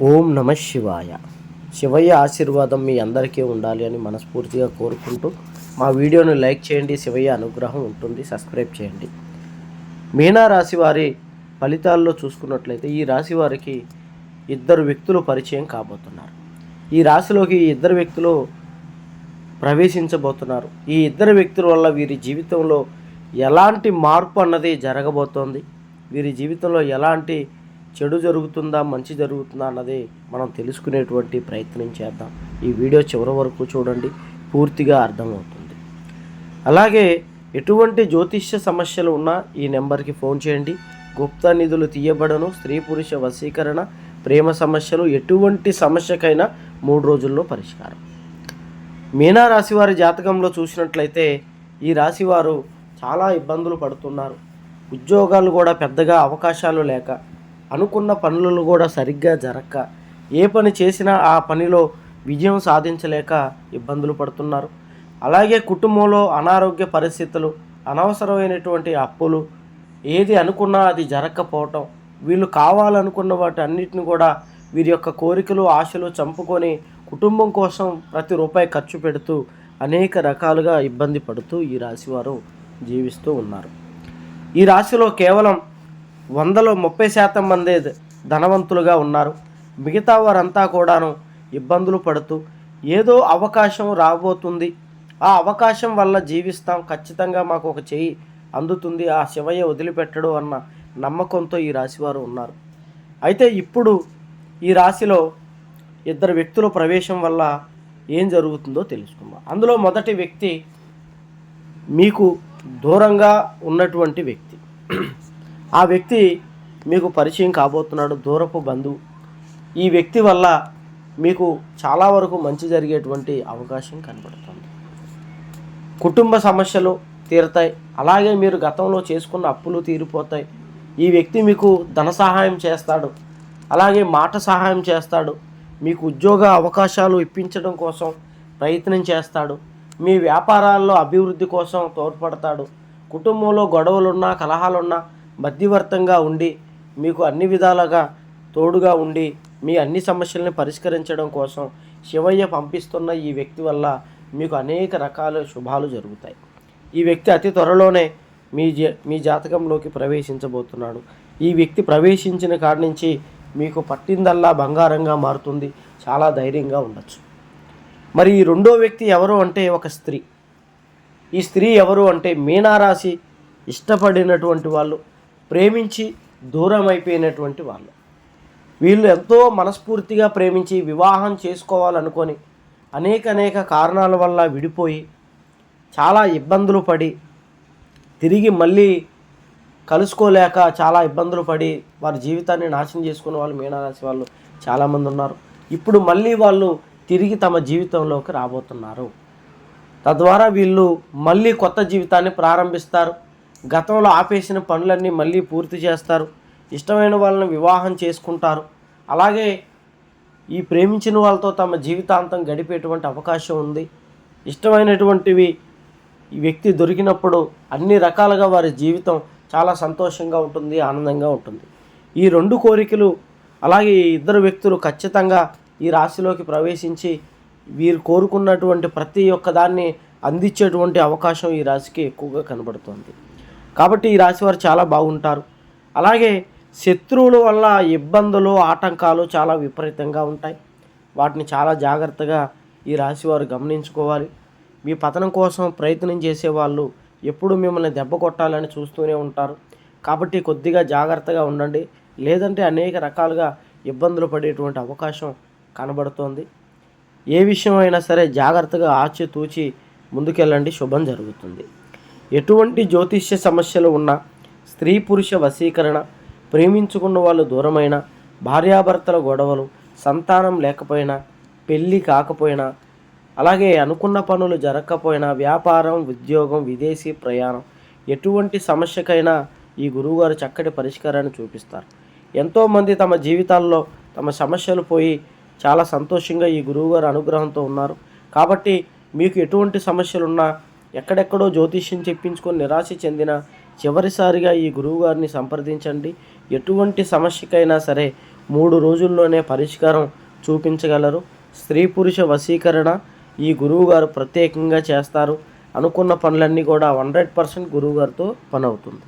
ఓం నమ శివాయ. శివయ్య ఆశీర్వాదం మీ అందరికీ ఉండాలి అని మనస్ఫూర్తిగా కోరుకుంటూ మా వీడియోను లైక్ చేయండి శివయ్య అనుగ్రహం ఉంటుంది సబ్స్క్రైబ్ చేయండి. మీనా రాశి వారి ఫలితాల్లో చూసుకున్నట్లయితే ఈ రాశి వారికి ఇద్దరు వ్యక్తులు పరిచయం కాబోతున్నారు. ఈ రాశిలోకి ఈ ఇద్దరు వ్యక్తులు ప్రవేశించబోతున్నారు. ఈ ఇద్దరు వ్యక్తుల వల్ల వీరి జీవితంలో ఎలాంటి మార్పు అన్నది జరగబోతోంది. వీరి జీవితంలో ఎలాంటి చెడు జరుగుతుందా మంచి జరుగుతుందా అన్నది మనం తెలుసుకునేటువంటి ప్రయత్నం చేద్దాం. ఈ వీడియో చివరి వరకు చూడండి పూర్తిగా అర్థమవుతుంది. అలాగే ఎటువంటి జ్యోతిష్య సమస్యలు ఉన్నా ఈ నెంబర్కి ఫోన్ చేయండి. గుప్త నిధులు తీయబడను స్త్రీ పురుష వశీకరణ ప్రేమ సమస్యలు ఎటువంటి సమస్యకైనా మూడు రోజుల్లో పరిష్కారం. మీనా రాశి వారి జాతకంలో చూసినట్లయితే ఈ రాశి వారు చాలా ఇబ్బందులు పడుతున్నారు. ఉద్యోగాలు కూడా పెద్దగా అవకాశాలు లేక అనుకున్న పనులను కూడా సరిగ్గా జరక్క. ఏ పని చేసినా ఆ పనిలో విజయం సాధించలేక ఇబ్బందులు పడుతున్నారు. అలాగే కుటుంబంలో అనారోగ్య పరిస్థితులు అనవసరమైనటువంటి అప్పులు ఏది అనుకున్నా అది జరగకపోవటం వీళ్ళు కావాలనుకున్న వాటి అన్నిటిని కూడా వీరి యొక్క కోరికలు ఆశలు చంపుకొని కుటుంబం కోసం ప్రతి రూపాయి ఖర్చు పెడుతూ అనేక రకాలుగా ఇబ్బంది పడుతూ ఈ రాశివారు జీవిస్తూ ఉన్నారు. ఈ రాశిలో కేవలం వందలో ముప్పై శాతం మందే ధనవంతులుగా ఉన్నారు. మిగతా వారంతా కూడాను ఇబ్బందులు పడుతూ ఏదో అవకాశం రాబోతుంది. ఆ అవకాశం వల్ల జీవిస్తాం. ఖచ్చితంగా మాకు ఒక చెయ్యి అందుతుంది. ఆ శివయ్య వదిలిపెట్టడు అన్న నమ్మకంతో ఈ రాశివారు ఉన్నారు. అయితే ఇప్పుడు ఈ రాశిలో ఇద్దరు వ్యక్తుల ప్రవేశం వల్ల ఏం జరుగుతుందో తెలుసుకుందాం. అందులో మొదటి వ్యక్తి మీకు దూరంగా ఉన్నటువంటి వ్యక్తి. ఆ వ్యక్తి మీకు పరిచయం కాబోతున్నాడు దూరపు బంధువు. ఈ వ్యక్తి వల్ల మీకు చాలా వరకు మంచి జరిగేటువంటి అవకాశం కనబడుతుంది. కుటుంబ సమస్యలు తీరుతాయి. అలాగే మీరు గతంలో చేసుకున్న అప్పులు తీరిపోతాయి. ఈ వ్యక్తి మీకు ధన సహాయం చేస్తాడు. అలాగే మాట సహాయం చేస్తాడు. మీకు ఉద్యోగ అవకాశాలు ఇప్పించడం కోసం ప్రయత్నం చేస్తాడు. మీ వ్యాపారాల్లో అభివృద్ధి కోసం తోడ్పడతాడు. కుటుంబంలో గొడవలున్నా కలహాలున్నా మధ్యవర్తంగా ఉండి మీకు అన్ని విధాలుగా తోడుగా ఉండి మీ అన్ని సమస్యల్ని పరిష్కరించడం కోసం శివయ్య పంపిస్తున్న ఈ వ్యక్తి వల్ల మీకు అనేక రకాల శుభాలు జరుగుతాయి. ఈ వ్యక్తి అతి త్వరలోనే మీ జ మీ జాతకంలోకి ప్రవేశించబోతున్నాడు. ఈ వ్యక్తి ప్రవేశించిన కాడి నుంచి మీకు పట్టిందల్లా బంగారంగా మారుతుంది. చాలా ధైర్యంగా ఉండొచ్చు. మరి ఈ రెండో వ్యక్తి ఎవరు అంటే ఒక స్త్రీ. ఈ స్త్రీ ఎవరు అంటే మీనారాశి ఇష్టపడినటువంటి వాళ్ళు. ప్రేమించి దూరం అయిపోయినటువంటి వాళ్ళు. వీళ్ళు ఎంతో మనస్ఫూర్తిగా ప్రేమించి వివాహం చేసుకోవాలనుకొని అనేక అనేక కారణాల వల్ల విడిపోయి చాలా ఇబ్బందులు పడి తిరిగి మళ్ళీ కలుసుకోలేక చాలా ఇబ్బందులు పడి వారి జీవితాన్ని నాశనం చేసుకున్న వాళ్ళు మీనరాశి వాళ్ళు చాలామంది ఉన్నారు. ఇప్పుడు మళ్ళీ వాళ్ళు తిరిగి తమ జీవితంలోకి రాబోతున్నారు. తద్వారా వీళ్ళు మళ్ళీ కొత్త జీవితాన్ని ప్రారంభిస్తారు. గతంలో ఆపేసిన పనులన్నీ మళ్ళీ పూర్తి చేస్తారు. ఇష్టమైన వాళ్ళని వివాహం చేసుకుంటారు. అలాగే ఈ ప్రేమించిన వాళ్ళతో తమ జీవితాంతం గడిపేటువంటి అవకాశం ఉంది. ఇష్టమైనటువంటివి ఈ వ్యక్తి దొరికినప్పుడు అన్ని రకాలుగా వారి జీవితం చాలా సంతోషంగా ఉంటుంది ఆనందంగా ఉంటుంది. ఈ రెండు కోరికలు అలాగే ఈ ఇద్దరు వ్యక్తులు ఖచ్చితంగా ఈ రాశిలోకి ప్రవేశించి వీరు కోరుకున్నటువంటి ప్రతి ఒక్క దాన్ని అందించేటువంటి అవకాశం ఈ రాశికి ఎక్కువగా కనబడుతుంది. కాబట్టి ఈ రాశివారు చాలా బాగుంటారు. అలాగే శత్రువుల వల్ల ఇబ్బందులు ఆటంకాలు చాలా విపరీతంగా ఉంటాయి. వాటిని చాలా జాగ్రత్తగా ఈ రాశివారు గమనించుకోవాలి. మీ పతనం కోసం ప్రయత్నం చేసేవాళ్ళు ఎప్పుడు మిమ్మల్ని దెబ్బ కొట్టాలని చూస్తూనే ఉంటారు. కాబట్టి కొద్దిగా జాగ్రత్తగా ఉండండి. లేదంటే అనేక రకాలుగా ఇబ్బందులు పడేటువంటి అవకాశం కనబడుతోంది. ఏ విషయమైనా సరే జాగ్రత్తగా ఆచితూచి ముందుకెళ్ళండి. శుభం జరుగుతుంది. ఎటువంటి జ్యోతిష్య సమస్యలు ఉన్నా స్త్రీ పురుష వశీకరణ ప్రేమించుకున్న వాళ్ళు దూరమైన భార్యాభర్తల గొడవలు సంతానం లేకపోయినా పెళ్ళి కాకపోయినా అలాగే అనుకున్న పనులు జరగకపోయినా వ్యాపారం ఉద్యోగం విదేశీ ప్రయాణం ఎటువంటి సమస్యకైనా ఈ గురువుగారు చక్కటి పరిష్కారాన్ని చూపిస్తారు. ఎంతోమంది తమ జీవితాల్లో తమ సమస్యలు పోయి చాలా సంతోషంగా ఈ గురువుగారు అనుగ్రహంతో ఉన్నారు. కాబట్టి మీకు ఎటువంటి సమస్యలున్నా ఎక్కడెక్కడో జ్యోతిష్యం చెప్పించుకొని నిరాశ చెందిన చివరిసారిగా ఈ గురువుగారిని సంప్రదించండి. ఎటువంటి సమస్యకైనా సరే మూడు రోజుల్లోనే పరిష్కారం చూపించగలరు. స్త్రీ పురుష వశీకరణ ఈ గురువుగారు ప్రత్యేకంగా చేస్తారు. అనుకున్న పనులన్నీ కూడా హండ్రెడ్ పర్సెంట్ గురువుగారితో పని అవుతుంది.